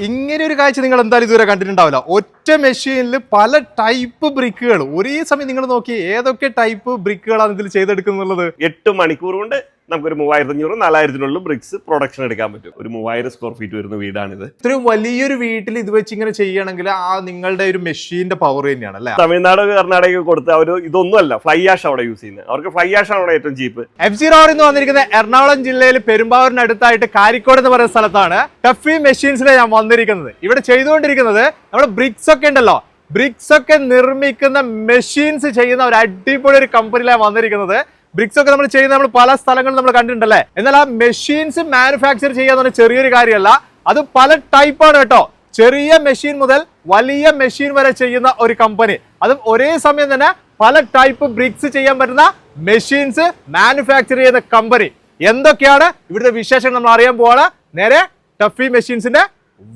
ഇങ്ങനെ ഒരു കാഴ്ച നിങ്ങൾ എന്തായാലും ഇതുവരെ കണ്ടിട്ടുണ്ടാവില്ല. ഒറ്റ മെഷീനിൽ പല ടൈപ്പ് ബ്രിക്കുകൾ ഒരേ സമയം നിങ്ങൾ നോക്കി ഏതൊക്കെ ടൈപ്പ് ബ്രിക്കുകളാണ് ഇതിൽ ചെയ്തെടുക്കുന്നുള്ളത് എട്ട് മണിക്കൂർ കൊണ്ട് നമുക്കൊരു മൂവായിരത്തി അഞ്ഞൂറ് നാലായിരത്തിനുള്ളിൽ ബ്രിക്സ് പ്രൊഡക്ഷൻ എടുക്കാൻ പറ്റും. ഒരു മൂവായിരം സ്ക്വയർ ഫീറ്റ് വരുന്ന വീടാണിത്. ഇത്രയും വലിയൊരു വീട്ടിൽ ഇത് വെച്ച് ഇങ്ങനെ ചെയ്യണമെങ്കിൽ ആ നിങ്ങളുടെ ഒരു മെഷീന്റെ പവർ തന്നെയാണ് അല്ലേ? തമിഴ്നാട് കർണാടക കൊടുത്ത് അവർ ഇതൊന്നുമല്ല ഫ്ലൈ ആഷ് അവിടെ യൂസ് ചെയ്യുന്നത് അവർക്ക് ഫ്ലൈ ആഷ് ആണ് അവിടെ ഏറ്റവും ചീപ്പ് എഫ് സി എന്ന് വന്നിരിക്കുന്ന എറണാകുളം ജില്ലയിൽ പെരുമ്പാവൂരിന് അടുത്തായിട്ട് കാരിക്കോട് എന്ന് പറയുന്ന സ്ഥലത്താണ് ടഫി മെഷീൻസിലെ ഞാൻ വന്നിരിക്കുന്നത്. ഇവിടെ ചെയ്തുകൊണ്ടിരിക്കുന്നത് നമ്മുടെ ബ്രിക്സ് ഒക്കെ ഉണ്ടല്ലോ. ബ്രിക്സ് ഒക്കെ നിർമ്മിക്കുന്ന മെഷീൻസ് ചെയ്യുന്ന ഒരു അടിപൊളി ഒരു കമ്പനിയിലാണ് വന്നിരിക്കുന്നത്. ബ്രിക്സ് ഒക്കെ നമ്മൾ ചെയ്യുന്ന നമ്മൾ പല സ്ഥലങ്ങളിൽ നമ്മൾ കണ്ടിട്ടുണ്ടല്ലേ? എന്നാൽ ആ മെഷീൻസ് മാനുഫാക്ചർ ചെയ്യാന്ന് പറഞ്ഞ ചെറിയൊരു കാര്യമല്ല. അത് പല ടൈപ്പാണ് കേട്ടോ. ചെറിയ മെഷീൻ മുതൽ വലിയ മെഷീൻ വരെ ചെയ്യുന്ന ഒരു കമ്പനി അതും ഒരേ സമയം തന്നെ പല ടൈപ്പ് ബ്രിക്സ് ചെയ്യാൻ പറ്റുന്ന മെഷീൻസ് മാനുഫാക്ചർ ചെയ്യുന്ന കമ്പനി എന്തൊക്കെയാണ്? ഇവിടുത്തെ വിശേഷങ്ങൾ നമ്മൾ അറിയാൻ പോവാണ്. നേരെ ടഫി മെഷീൻസിന്റെ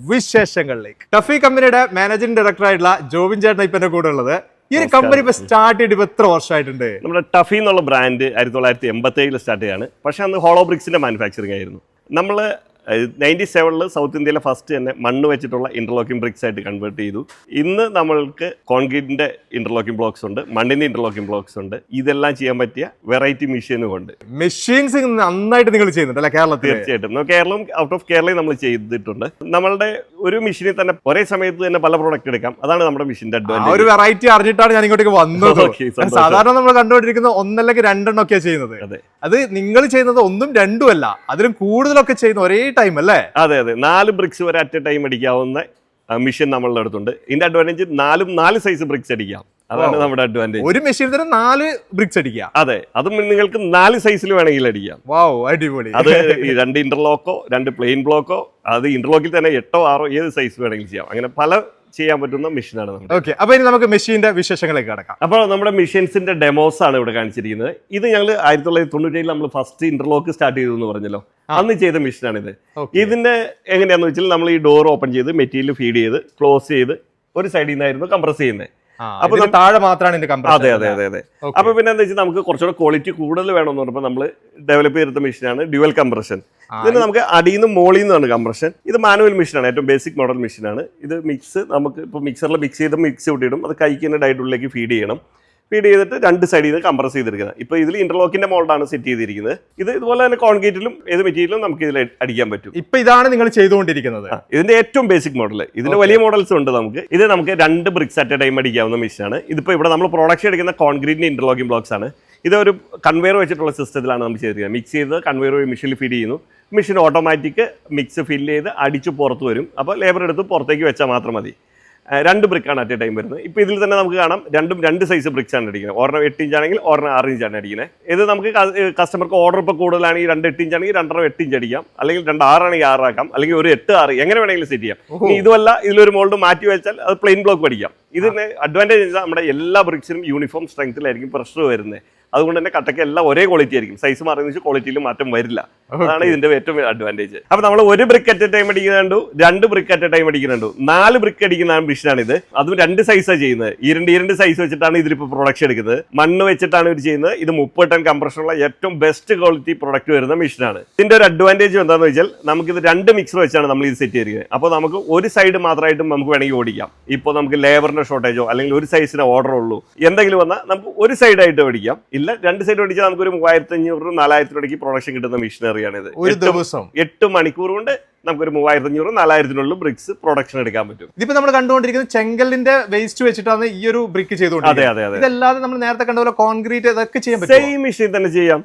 വിശേഷങ്ങളിലേക്ക്. ടഫി കമ്പനിയുടെ മാനേജിംഗ് ഡയറക്ടർ ആയിട്ടുള്ള ജോബിൻ ചേട്ടൻ ഇപ്പൊ എന്റെ കൂടെ ഉള്ളത്. ഈ ഒരു കമ്പനി ഇപ്പൊ സ്റ്റാർട്ട് ചെയ്തിട്ട് ഇപ്പോൾ എത്ര വർഷമായിട്ടുണ്ട്? നമ്മുടെ ടഫി എന്നുള്ള ബ്രാൻഡ് ആയിരത്തി തൊള്ളായിരത്തി എൺപത്തി ഏഴിൽ സ്റ്റാർട്ട് ചെയ്യാണ്. പക്ഷേ അന്ന് ഹോളോ ബ്രിക്സിന്റെ മാനുഫാക്ചറിങ് ആയിരുന്നു. നമ്മൾ നയന്റി സെവനിൽ സൗത്ത് ഇന്ത്യയിലെ ഫസ്റ്റ് തന്നെ മണ്ണ് വെച്ചിട്ടുള്ള ഇന്റർലോക്കിംഗ് ബ്രിക്സ് ആയിട്ട് കൺവേർട്ട് ചെയ്തു. ഇന്ന് നമ്മൾക്ക് കോൺക്രീറ്റിന്റെ ഇന്റർലോക്കിംഗ് ബ്ലോക്സ് ഉണ്ട് മണ്ണിന്റെ ഇന്റർലോക്കിംഗ് ബ്ലോക്സ് ഉണ്ട്. ഇതെല്ലാം ചെയ്യാൻ പറ്റിയ വെറൈറ്റി മെഷീനും ഉണ്ട് മെഷീൻസ് നന്നായിട്ട് നിങ്ങൾ ചെയ്യുന്നുണ്ട് അല്ലെ കേരളത്തിൽ തീർച്ചയായിട്ടും. കേരളം ഔട്ട് ഓഫ് കേരളയും നമ്മൾ ചെയ്തിട്ടുണ്ട്. നമ്മളുടെ ഒരു മെഷീനിൽ തന്നെ ഒരേ സമയത്ത് തന്നെ പല പ്രോഡക്റ്റ് എടുക്കാം. അതാണ് നമ്മുടെ മെഷീന്റെ അഡ്വാന്റേജ് ഒരു വെറൈറ്റി അറിഞ്ഞിട്ടാണ് ഞാൻ ഇങ്ങോട്ടേക്ക് വന്നത്. സാധാരണ നമ്മൾ കണ്ടുകൊണ്ടിരിക്കുന്ന ഒന്നല്ലെങ്കിൽ രണ്ടെണ്ണം ഒക്കെയാണ് ചെയ്യുന്നത്. അതെ. അത് നിങ്ങൾ ചെയ്യുന്നത് ഒന്നും രണ്ടും അല്ല അതിലും കൂടുതലൊക്കെ ചെയ്യുന്ന ഒരേ ടൈം അല്ലേ? അതെ അതെ. നാല് ബ്രിക്സ് വരെ അറ്റ് എ ടൈം അടിക്കാവുന്ന മെഷീൻ നമ്മളുടെ അടുത്തുണ്ട്. ഇതിന്റെ അഡ്വാന്റേജ് നാലും നാല് സൈസ് ബ്രിക്സ് അടിക്കാം. അതാണ് നമ്മുടെ അഡ്വാന്റേജ് ഒരു മെഷീൻ തന്നെ നാല് ബ്രിക്സ് അടിക്കാം. അതെ. അതും നിങ്ങൾക്ക് നാല് സൈസിൽ വേണമെങ്കിൽ അടിക്കാം. വാവ് അടിപൊളി. അത് രണ്ട് ഇന്റർലോക്കോ രണ്ട് പ്ലെയിൻ ബ്ലോക്കോ അത് ഇന്റർലോക്കിൽ തന്നെ എട്ടോ ആറോ ഏത് സൈസ് വേണമെങ്കിലും ചെയ്യാം. അങ്ങനെ പല ചെയ്യാൻ പറ്റുന്ന മെഷീനാണ് ഓക്കെ അപ്പൊ ഇനി നമുക്ക് മെഷീന്റെ വിശേഷങ്ങളിലേക്ക് കിടക്കാം. അപ്പോൾ നമ്മുടെ മെഷീൻസിന്റെ ഡെമോസ് ആണ് ഇവിടെ കാണിച്ചിരിക്കുന്നത്. ഇത് ഞങ്ങൾ ആയിരത്തി തൊള്ളായിരത്തി തൊണ്ണൂറ്റേഴിൽ നമ്മൾ ഫസ്റ്റ് ഇന്റർലോക്ക് സ്റ്റാർട്ട് ചെയ്തു എന്ന് പറഞ്ഞല്ലോ അന്ന് ചെയ്ത മെഷീനാണിത്. ഇതിന്റെ എങ്ങനെയാന്ന് വെച്ചാൽ നമ്മൾ ഈ ഡോർ ഓപ്പൺ ചെയ്ത് മെറ്റീരിയൽ ഫീഡ് ചെയ്ത് ക്ലോസ് ചെയ്ത് ഒരു സൈഡിൽ നിന്നായിരുന്നു കംപ്രസ് ചെയ്യുന്നത്. അപ്പൊ താഴെ മാത്രമാണ് ഇതിന്റെ കംപ്രഷൻ അതെ അതെ അതെ അതെ. അപ്പൊ പിന്നെ എന്താ വെച്ചാൽ നമുക്ക് കുറച്ചുകൂടെ ക്വാളിറ്റി കൂടുതൽ വേണമെന്ന് പറഞ്ഞപ്പോൾ നമ്മൾ ഡെവലപ്പ് ചെയ്തെടുത്ത മെഷീനാണ് ഡ്യുവൽ കംപ്രഷൻ ഇതിന് നമുക്ക് അടിയിൽ നിന്ന് മോളിൽ നിന്നാണ് കംപ്രഷൻ ഇത് മാനുവൽ മെഷീനാണ് ഏറ്റവും ബേസിക് മോഡൽ മെഷീനാണ് ഇത് മിക്സ് നമുക്ക് ഇപ്പോൾ മിക്സറിൽ മിക്സ് ചെയ്ത് മിക്സ് ഇടും അത് കൈക്ക് തന്നെ ഡയറ്റ് ഉള്ളിലേക്ക് ഫീഡ് ചെയ്യണം. ഫീഡ് ചെയ്തിട്ട് രണ്ട് സൈഡിൽ നിന്ന് കംപ്രസ് ചെയ്തിരിക്കുന്നത്. ഇപ്പോൾ ഇതിൽ ഇന്റർലോക്കിന്റെ മോൾഡാണ് സെറ്റ് ചെയ്തിരിക്കുന്നത്. ഇത് ഇതുപോലെ തന്നെ കോൺക്രീറ്റിലും ഏത് മെറ്റീരിയലും നമുക്ക് ഇതിൽ അടിക്കാൻ പറ്റും. ഇപ്പൊ ഇതാണ് നിങ്ങൾ ചെയ്തുകൊണ്ടിരിക്കുന്നത്. ഇതിന്റെ ഏറ്റവും ബേസിക് മോഡൽ ഇതിന്റെ വലിയ മോഡൽസ് ഉണ്ട് നമുക്ക്. ഇത് നമുക്ക് രണ്ട് ബ്രിക്സ് അറ്റ് എ ടൈം അടിക്കാവുന്ന മെഷീനാണ് ഇതിപ്പോൾ ഇവിടെ നമ്മൾ പ്രൊഡക്ഷൻ എടുക്കുന്ന കോൺക്രീറ്റിന്റെ ഇന്റർലോക്കിംഗ് ബ്ലോക്സ് ആണ്. ഇത് ഒരു കൺവെയർ വെച്ചിട്ടുള്ള സിസ്റ്റത്തിലാണ് നമ്മൾ ചെയ്തിരിക്കുന്നത്. മിക്സ് ചെയ്ത് കൺവെയർ മെഷീനിൽ ഫീഡ് ചെയ്യുന്നു. മെഷീൻ ഓട്ടോമാറ്റിക് മിക്സ് ഫില്ല് ചെയ്ത് അടിച്ച് പുറത്ത് വരും. അപ്പോൾ ലേബർ എടുത്ത് പുറത്തേക്ക് വെച്ചാൽ മാത്രം മതി. രണ്ട് ബ്രിക്കാണ് അറ്റ് എ ടൈം വരുന്നത്. ഇപ്പോൾ ഇതിൽ തന്നെ നമുക്ക് കാണാം രണ്ടും രണ്ട് സൈസ് ബ്രിക്സ് ആണ് അടിക്കുന്നത് ഒരെണ്ണം എട്ട് ഇഞ്ച് ആണെങ്കിൽ ഒരെണ്ണം ആറ് ഇഞ്ചാണ് അടിക്കുന്നത് ഇത് നമുക്ക് കസ്റ്റമർക്ക് ഓർഡർ ഇപ്പോൾ കൂടുതലാണെങ്കിൽ രണ്ട് എട്ട് ഇഞ്ച് ആണെങ്കിൽ രണ്ടര എട്ട് ഇഞ്ച് അടിക്കാം. അല്ലെങ്കിൽ രണ്ട് ആറാണെങ്കിൽ ആറാക്കാം അല്ലെങ്കിൽ ഒരു എട്ട് ആറ് എങ്ങനെ വേണമെങ്കിലും സെറ്റ് ചെയ്യാം. ഇനി ഇതുമല്ല ഇതിലൊരു മോൾഡ് മാറ്റി വെച്ചാൽ അത് പ്ലെയിൻ ബ്ലോക്ക് പഠിക്കാം. ഇതിന് അഡ്വാന്റേജ് നമ്മുടെ എല്ലാ ബ്രിക്സിനും യൂണിഫോം സ്ട്രെങ്ത്തിലായിരിക്കും പ്രഷർ വരുന്നത്. അതുകൊണ്ട് തന്നെ കട്ടയ്ക്ക് എല്ലാം ഒരേ ക്വാളിറ്റി ആയിരിക്കും. സൈസ് മാറുന്ന വെച്ചാൽ ക്വാളിറ്റിയിൽ മാറ്റം വരില്ല. അതാണ് ഇതിന്റെ ഏറ്റവും അഡ്വാന്റേജ് അപ്പൊ നമ്മൾ ഒരു ബ്രിക്ക് അറ്റ് ടൈം അടിക്കുന്നുണ്ട് രണ്ട് ബ്രിക്ക് അറ്റ് ടൈം അടിക്കുന്നുണ്ട് നാല് ബ്രിക്ക് അടിക്കുന്ന മെഷീനാണ് ഇത് അതും രണ്ട് സൈസാണ് ചെയ്യുന്നത്. ഈ രണ്ട് ഈ രണ്ട് സൈസ് വെച്ചിട്ടാണ് ഇതിലിപ്പോൾ പ്രൊഡക്ഷൻ എടുക്കുന്നത്. മണ്ണ് വെച്ചിട്ടാണ് ഇവർ ചെയ്യുന്നത്. ഇത് മുപ്പത് ടൺ കംപ്രഷനുള്ള ഏറ്റവും ബെസ്റ്റ് ക്വാളിറ്റി പ്രൊഡക്റ്റ് വരുന്ന മെഷീനാണ് ഇതിന്റെ ഒരു അഡ്വാന്റേജ് എന്താണെന്ന് വെച്ചാൽ നമുക്ക് ഇത് രണ്ട് മിക്സർ വെച്ചാണ് നമ്മൾ ഇത് സെറ്റ് ചെയ്തിരിക്കുന്നത്. അപ്പോൾ നമുക്ക് ഒരു സൈഡ് മാത്രമായിട്ടും നമുക്ക് വേണമെങ്കിൽ ഓടിക്കാം. ഇപ്പോൾ നമുക്ക് ലേബറിന്റെ ഷോർട്ടേജോ അല്ലെങ്കിൽ ഒരു സൈസിന് ഓർഡർ ഉള്ളൂ. എന്തെങ്കിലും വന്നാൽ നമുക്ക് ഒരു സൈഡായിട്ട് ഓടിക്കാം ഇല്ല രണ്ട് സൈഡ് ഓടിച്ചാൽ നമുക്ക് ഒരു മൂവായിരത്തി അഞ്ഞൂറ് നാലായിരത്തി രൂപയ്ക്ക് പ്രൊഡക്ഷൻ കിട്ടുന്ന മെഷീനറിയാണ് ഇത് ഒരു ദിവസം. എട്ട് മണിക്കൂർ കൊണ്ട് നമുക്കൊരു മൂവായിരത്തി അഞ്ഞൂറ് നാലായിരത്തിനുള്ളിൽ ബ്രിക്സ് പ്രൊഡക്ഷൻ എടുക്കാൻ പറ്റും. ഇതിപ്പോ നമ്മൾ കണ്ടുകൊണ്ടിരിക്കുന്നത് ചെങ്കലിന്റെ വേസ്റ്റ് വെച്ചിട്ടാണ് ഈ ഒരു ബ്രിക്ക് അതെ അതെ അതെ. ഇതല്ലാതെ നമ്മൾ നേരത്തെ കണ്ട പോലെ കോൺക്രീറ്റ് ഇതൊക്കെ ചെയ്യാൻ പറ്റും സെയിം മെഷീൻ തന്നെ ചെയ്യാം.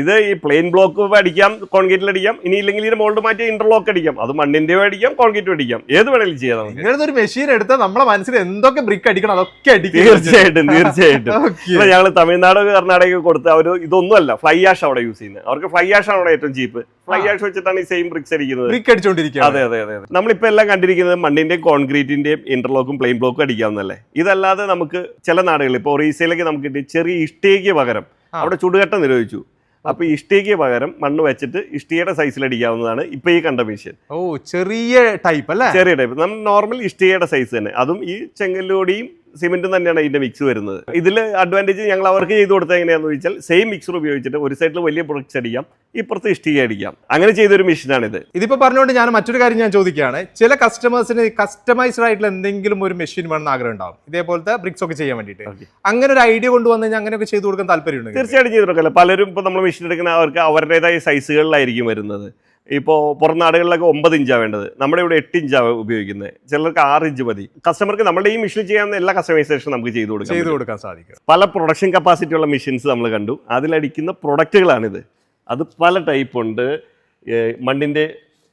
ഇത് ഈ പ്ലെയിൻ ബ്ലോക്ക് അടിക്കാം കോൺക്രീറ്റിൽ അടിക്കാം ഇനി ഇല്ലെങ്കിൽ ഇതിന് മോൾഡ് മാറ്റി ഇന്റർലോക്ക് അടിക്കാം. അത് മണ്ണിന്റെ അടിക്കാം കോൺക്രീറ്റ് അടിക്കാം. ഏത് വേണമെങ്കിലും ചെയ്യാം നമുക്ക്. ഇങ്ങനത്തെ ഒരു മെഷീൻ എടുത്താൽ നമ്മളെ മനസ്സിൽ എന്തൊക്കെ ബ്രിക്ക് അടിക്കണം അതൊക്കെ അടിക്കും. തീർച്ചയായിട്ടും തീർച്ചയായിട്ടും. ഞങ്ങൾ തമിഴ്നാട് കർണാടക കൊടുത്ത് അവർ ഇതൊന്നും അല്ല ഫ്ലൈ ആഷ് അവിടെ യൂസ് ചെയ്യുന്നത്. അവർക്ക് ഫ്ലൈ ആഷ് ആണ് അവിടെ ഏറ്റവും ചീപ്പ് ഫ്ലൈ ആഷ് വെച്ചിട്ടാണ് ഈ സെയിം ബ്രിക്സ് അടിക്കുന്നത്. ബ്രിക്ക് അടിച്ചോണ്ടിരിക്കുക അതെ അതെ അതെ അതെ. നമ്മളിപ്പോ എല്ലാം കണ്ടിരിക്കുന്നത് മണ്ണിന്റെയും കോൺക്രീറ്റിന്റെയും ഇന്റർലോക്കും പ്ലെയിൻ ബ്ലോക്കും അടിക്കാവുന്നല്ലേ ഇതല്ലാതെ നമുക്ക് ചില നാടുകളിൽ ഇപ്പോൾ ഒറീസയിലേക്ക് നമുക്ക് കിട്ടിയ ചെറിയ ഇഷ്ടികയ്ക്ക് പകരം. അവിടെ ചുടുകട്ട നിരോധിച്ചു. അപ്പൊ ഇഷ്ടികയ്ക്ക് പകരം മണ്ണ് വെച്ചിട്ട് ഇഷ്ടികയുടെ സൈസിൽ അടിക്കാവുന്നതാണ് ഇപ്പൊ ഈ കണ്ട മെഷീൻ ഓ ചെറിയ ടൈപ്പ് അല്ലേ? ചെറിയ ടൈപ്പ് നമ്മൾ നോർമൽ ഇഷ്ടികയുടെ സൈസ് തന്നെ. അതും ഈ ചെങ്കല്ലോടിയും സിമെന്റും തന്നെയാണ് ഇതിന്റെ മിക്സ് വരുന്നത്. ഇതിൽ അഡ്വാന്റേജ് ഞങ്ങൾ അവർക്ക് ചെയ്ത് കൊടുത്തത് എങ്ങനെയാണെന്ന് ചോദിച്ചാൽ സെയിം മിക്സർ ഉപയോഗിച്ചിട്ട് ഒരു സൈഡിൽ വലിയ പ്രൊഡക്ട്സ് അടിക്കാം ഇപ്പുറത്ത് ഇഷ്ടിക അടിക്കാം. അങ്ങനെ ചെയ്തൊരു മെഷീനാണിത് ഇതിപ്പോ പറഞ്ഞുകൊണ്ട് ഞാൻ മറ്റൊരു കാര്യം ഞാൻ ചോദിക്കുകയാണ്. ചില കസ്റ്റമേഴ്സിന് കസ്റ്റമൈസ്ഡ് ആയിട്ടുള്ള എന്തെങ്കിലും ഒരു മെഷീൻ വേണമെന്ന് ആഗ്രഹം ഉണ്ടാവും. ഇതേപോലത്തെ ബ്രിക്സ് ഒക്കെ ചെയ്യാൻ വേണ്ടിയിട്ട്. അങ്ങനെ ഒരു ഐഡിയ കൊണ്ടുവന്ന് കഴിഞ്ഞാൽ അങ്ങനെയൊക്കെ ചെയ്തു കൊടുക്കാൻ താല്പര്യമുണ്ട് തീർച്ചയായിട്ടും ചെയ്തു കൊടുക്കല്ലോ പലരും ഇപ്പോൾ നമ്മൾ മെഷീൻ എടുക്കുന്ന അവർക്ക് അവരുടേതായ സൈസുകളിലായിരിക്കും വരുന്നത്. ഇപ്പോൾ പുറം നാടുകളിലൊക്കെ ഒമ്പത് ഇഞ്ചാണ് വേണ്ടത്. നമ്മുടെ ഇവിടെ എട്ട് ഇഞ്ചാണ് ഉപയോഗിക്കുന്നത് ചിലർക്ക് ആറ് ഇഞ്ച് മതി. കസ്റ്റമർക്ക് നമ്മുടെ ഈ മെഷീൻ ചെയ്യാവുന്ന എല്ലാ കസ്റ്റമൈസേഷൻ നമുക്ക് ചെയ്തു കൊടുക്കാം ചെയ്തു കൊടുക്കാൻ സാധിക്കും. പല പ്രൊഡക്ഷൻ കപ്പാസിറ്റി ഉള്ള മെഷീൻസ് നമ്മൾ കണ്ടു. അതിലടിക്കുന്ന പ്രൊഡക്റ്റുകളാണിത് അത് പല ടൈപ്പ് ഉണ്ട്. മണ്ണിന്റെ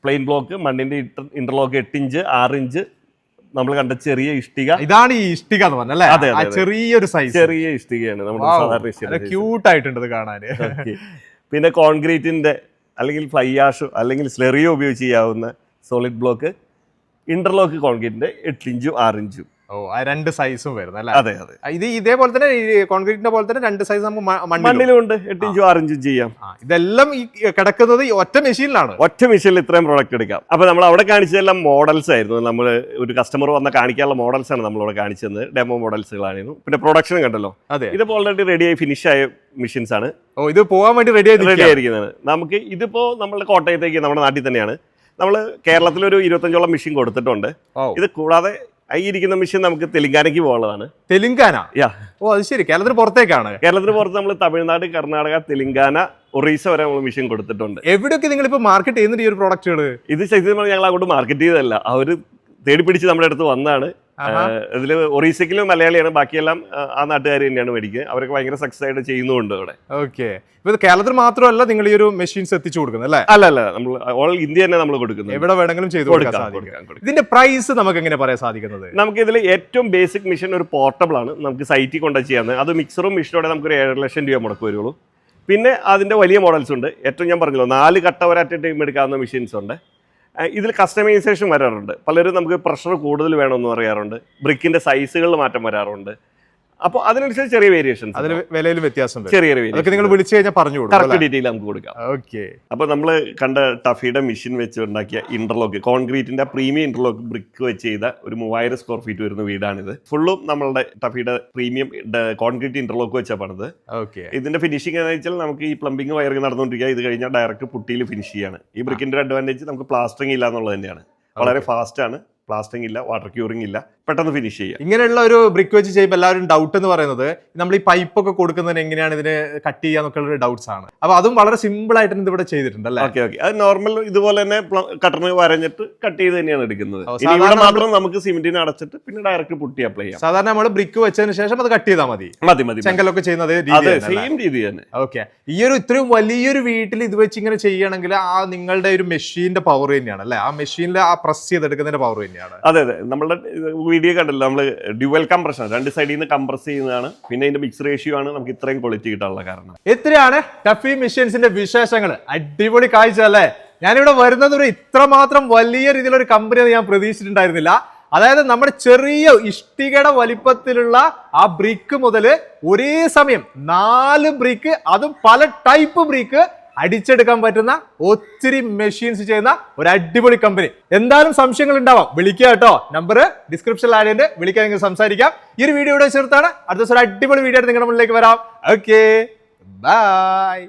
പ്ലെയിൻ ബ്ലോക്ക് മണ്ണിന്റെ ഇന്റർലോക്ക് എട്ട് ഇഞ്ച് ആറ് ഇഞ്ച്. നമ്മൾ കണ്ട ചെറിയ ഇഷ്ടിക. ഇതാണ് ഈ ഇഷ്ടിക എന്ന് പറഞ്ഞല്ലേ? അതെ. ചെറിയൊരു സൈസ് ചെറിയ ഇഷ്ടികയാണ്. നമ്മുടെ സാധാരണ ക്യൂട്ട് ആയിട്ടുണ്ട് ഇത് കാണാൻ. പിന്നെ കോൺക്രീറ്റിന്റെ അല്ലെങ്കിൽ ഫ്ലൈ ആഷോ അല്ലെങ്കിൽ സ്ലെറിയോ ഉപയോഗിച്ച് ചെയ്യാവുന്ന സോളിഡ് ബ്ലോക്ക് ഇന്റർലോക്ക് കോൺക്രീറ്റിന്റെ എട്ടിഞ്ചും ആറിഞ്ചും. ഓ ആ രണ്ട് സൈസും വരുന്നത് അല്ലേ? അതെ അതെ. ഇത് ഇതേപോലെ തന്നെ കോൺക്രീറ്റിന്റെ പോലെ തന്നെ രണ്ട് സൈസ് നമുക്ക് മണ്ണിലുണ്ട് മണ്ണിലും. ഉണ്ട്. എട്ട് ഇഞ്ചും ആറ് ഇഞ്ചും ചെയ്യാം. ഇതെല്ലാം ഈ കിടക്കുന്നത് ഈ ഒറ്റ മെഷീനിലാണ് ഒറ്റ മെഷീനിൽ ഇത്രയും പ്രൊഡക്റ്റ് എടുക്കാം. അപ്പൊ നമ്മൾ അവിടെ കാണിച്ചതെല്ലാം മോഡൽസ് ആയിരുന്നു. നമ്മൾ ഒരു കസ്റ്റമർ വന്ന കാണിക്കാനുള്ള മോഡൽസ് ആണ് നമ്മളിവിടെ കാണിച്ചത്. ഡെമോ മോഡൽസുകളായിരുന്നു പിന്നെ പ്രൊഡക്ഷൻ കണ്ടല്ലോ? അതെ. ഇതിപ്പോൾ ഓൾറെഡി റെഡി ആയി ഫിനിഷ് ആയ മെഷീൻസ് ആണ്. ഓ ഇത് പോകാൻ വേണ്ടി റെഡി ആയി റെഡി ആയിരിക്കുന്നതാണ്. നമുക്ക് ഇതിപ്പോ നമ്മുടെ കോട്ടയത്തേക്ക് നമ്മുടെ നാട്ടിൽ തന്നെയാണ്. നമ്മൾ കേരളത്തിൽ കേരളത്തിലൊരു ഇരുപത്തഞ്ചോളം മെഷീൻ കൊടുത്തിട്ടുണ്ട്. ഇത് കൂടാതെ ഈ ഇരിക്കുന്ന മെഷീൻ നമുക്ക് തെലുങ്കാനയ്ക്ക് പോകാനുള്ളതാണ്. തെലുങ്കാന? യാ ഓ അത് ശരി. കേരളത്തിന് പുറത്തേക്കാണ്. കേരളത്തിന് പുറത്ത് നമ്മൾ തമിഴ്നാട് കർണാടക തെലുങ്കാന ഒറീസ വരെ നമ്മൾ മിഷൻ കൊടുത്തിട്ടുണ്ട്. എവിടെയൊക്കെ നിങ്ങൾ ഇപ്പൊ മാർക്കറ്റ് ചെയ്യുന്നുണ്ട് ഈ ഒരു പ്രോഡക്റ്റുകൾ ഇത് ശരിക്കും ഞങ്ങൾ അങ്ങോട്ട് മാർക്കറ്റ് ചെയ്തതല്ല. അവർ തേടി പിടിച്ച് നമ്മുടെ അടുത്ത് വന്നതാണ്. ഇതിൽ ഒറീസയ്ക്കിലും മലയാളിയാണ്. ബാക്കിയെല്ലാം ആ, നാട്ടുകാർ തന്നെയാണ് മേടിക്കുക. അവരൊക്കെ ഭയങ്കര സക്സസ് ആയിട്ട് ചെയ്യുന്നുണ്ട് അവിടെ. ഓക്കെ. ഇപ്പൊ കേരളത്തിൽ മാത്രമല്ല നിങ്ങൾ ഈ ഒരു മെഷീൻസ് എത്തിച്ചു കൊടുക്കുന്നത് അല്ലേ? അല്ല അല്ല. നമ്മൾ ഓൾ ഇന്ത്യ തന്നെ നമ്മൾ കൊടുക്കുന്നത്. എവിടെ വേണമെങ്കിലും ചെയ്തു കൊടുക്കാൻ സാധിക്കും. ഇതിന്റെ പ്രൈസ് നമുക്ക് എങ്ങനെ പറയാൻ സാധിക്കുന്നത്? നമുക്ക് ഇതിൽ ഏറ്റവും ബേസിക് മെഷീൻ ഒരു പോർട്ടബിൾ ആണ്. നമുക്ക് സൈറ്റിൽ കൊണ്ടുപോയി ചെയ്യാവുന്നത്. അത് മിക്സറും മെഷീനോടെ നമുക്ക് ഒരു ഏഴര ലക്ഷം രൂപ മുടക്ക് വരുള്ളൂ. പിന്നെ അതിന്റെ വലിയ മോഡൽസ് ഉണ്ട്. ഏറ്റവും ഞാൻ പറഞ്ഞല്ലോ നാല് കട്ട വരെ അറ്റ് ടൈം എടുക്കാവുന്ന മെഷീൻസ് ഉണ്ട്. ഇതിൽ കസ്റ്റമൈസേഷൻ വരാറുണ്ട്. പലരും നമുക്ക് പ്രഷർ കൂടുതൽ വേണമെന്ന് പറയാറുണ്ട് ബ്രിക്കിന്റെ സൈസുകളിൽ മാറ്റം വരാറുണ്ട്. അപ്പോൾ അതിനനുസരിച്ച് ചെറിയ വേരിയേഷൻ അതിന് വിലയിൽ വ്യത്യാസം ചെറിയ അതൊക്കെ നിങ്ങൾ വിളിച്ചു കഴിഞ്ഞാൽ പറഞ്ഞു കൊടുക്കും ഡീറ്റെയിൽ നമുക്ക് കൊടുക്കാം. ഓക്കെ അപ്പോൾ നമ്മൾ കണ്ട ടഫിയുടെ മെഷീൻ വെച്ച് ഉണ്ടാക്കിയ ഇന്റർലോക്ക് കോൺക്രീറ്റിന്റെ പ്രീമിയം ഇന്റർലോക്ക് ബ്രിക്ക് വെച്ച് ചെയ്ത ഒരു മൂവായിരം സ്ക്വയർ ഫീറ്റ് വരുന്ന വീടാണിത്. ഫുള്ളും നമ്മളുടെ ടഫിയുടെ പ്രീമിയം കോൺക്രീറ്റ് ഇന്റർലോക്ക് വെച്ചാൽ പണിത് ഓക്കെ ഇതിന്റെ ഫിനിഷിംഗ് എന്ന് വെച്ചാൽ നമുക്ക് ഈ പ്ലംബിംഗ് വയറിംഗ് നടന്നുകൊണ്ടിരിക്കുക. ഇത് കഴിഞ്ഞാൽ ഡയറക്റ്റ് പുട്ടിയിൽ ഫിനിഷ് ചെയ്യാണ്. ഈ ബ്രിക്കിന്റെ അഡ്വാന്റേജ് നമുക്ക് പ്ലാസ്റ്ററിംഗ് ഇല്ല എന്നുള്ളത് തന്നെയാണ്. വളരെ ഫാസ്റ്റ് ആണ്. പ്ലാസ്റ്ററിംഗ് ഇല്ല വാട്ടർ ക്യൂറിംഗ് ഇല്ല. പെട്ടെന്ന് ഫിനിഷ് ചെയ്യുക. ഇങ്ങനെയുള്ള ഒരു ബ്രിക്ക് വെച്ച് ചെയ്യുമ്പോൾ എല്ലാവരും ഡൗട്ട് എന്ന് പറയുന്നത് നമ്മൾ ഈ പൈപ്പ് ഒക്കെ കൊടുക്കുന്നതിന് എങ്ങനെയാണ് ഇതിന് കട്ട് ചെയ്യാന്നൊക്കെ ഉള്ള ഡൗട്ട്സ് ആണ്. അപ്പൊ അതും വളരെ സിമ്പിൾ ആയിട്ട് ഇവിടെ ചെയ്തിട്ടുണ്ട് അല്ലേ? ഓക്കെ ഓക്കെ അത് നോർമൽ ഇതുപോലെ തന്നെ കട്ടറിന് വരഞ്ഞിട്ട് കട്ട് ചെയ്ത് തന്നെയാണ് എടുക്കുന്നത്. ഇവിടെ മാത്രം നമുക്ക് സിമെന്റിന് അടച്ചിട്ട് പിന്നെ ഡയറക്റ്റ് പുട്ടി അപ്ലൈ ചെയ്യാം. സാധാരണ നമ്മൾ ബ്രിക്ക് വെച്ചതിന് ശേഷം അത് കട്ട് ചെയ്താൽ മതി. മതി മതി മതി. ചെങ്കലൊക്കെ ചെയ്യുന്നത് അതെ സെയിം രീതി തന്നെ. ഓക്കെ ഈ ഒരു ഇത്രയും വലിയൊരു വീട്ടിൽ ഇത് വെച്ച് ഇങ്ങനെ ചെയ്യണമെങ്കിൽ ആ നിങ്ങളുടെ ഒരു മെഷീന്റെ പവർ തന്നെയാണ് അല്ലെ? ആ മെഷീനിൽ ആ പ്രസ് ചെയ്തെടുക്കുന്നതിന്റെ പവർ തന്നെയാണ്. അതെ അതെ. നമ്മളുടെ വീഡിയോ കണ്ടല്ലോ നമ്മൾ ഡ്യുവൽ കംപ്രഷൻ രണ്ട് സൈഡിൽ നിന്ന് കംപ്രസ് ചെയ്യുന്നതാണ്. പിന്നെ അതിന്റെ മിക്സ് റേഷ്യോ ആണ് നമുക്ക് ഇത്രയും ക്വാളിറ്റി കിട്ടാനുള്ള കാരണം. ഇത്രയാണ് ടഫി മെഷീൻസിന്റെ വിശേഷങ്ങൾ അടിപൊളി കാഴ്ച അല്ലേ? ഞാനിവിടെ വരുന്നത് ഒരു ഇത്രമാത്രം വലിയ രീതിയിലൊരു കമ്പനി ഞാൻ പ്രതീക്ഷിച്ചിട്ടുണ്ടായിരുന്നില്ല. അതായത് നമ്മുടെ ചെറിയ ഇഷ്ടികയുടെ വലിപ്പത്തിലുള്ള ആ ബ്രിക്ക് മുതൽ ഒരേ സമയം നാല് ബ്രിക്ക് അതും പല ടൈപ്പ് ബ്രിക്ക് അടിച്ചെടുക്കാൻ പറ്റുന്ന ഒത്തിരി മെഷീൻസ് ചെയ്യുന്ന ഒരു അടിപൊളി കമ്പനി എന്തായാലും സംശയങ്ങൾ ഉണ്ടാവാം. വിളിക്കുക കേട്ടോ. നമ്പർ ഡിസ്ക്രിപ്ഷനിൽ ചെയ്തിട്ട് വിളിക്കാൻ നിങ്ങൾക്ക് സംസാരിക്കാം. ഈ ഒരു വീഡിയോ ഇവിടെ ചേർത്താണ് അടുത്ത ദിവസം ഒരു അടിപൊളി വീഡിയോ ആയിട്ട് നിങ്ങളുടെ മുന്നിലേക്ക് വരാം. Okay bye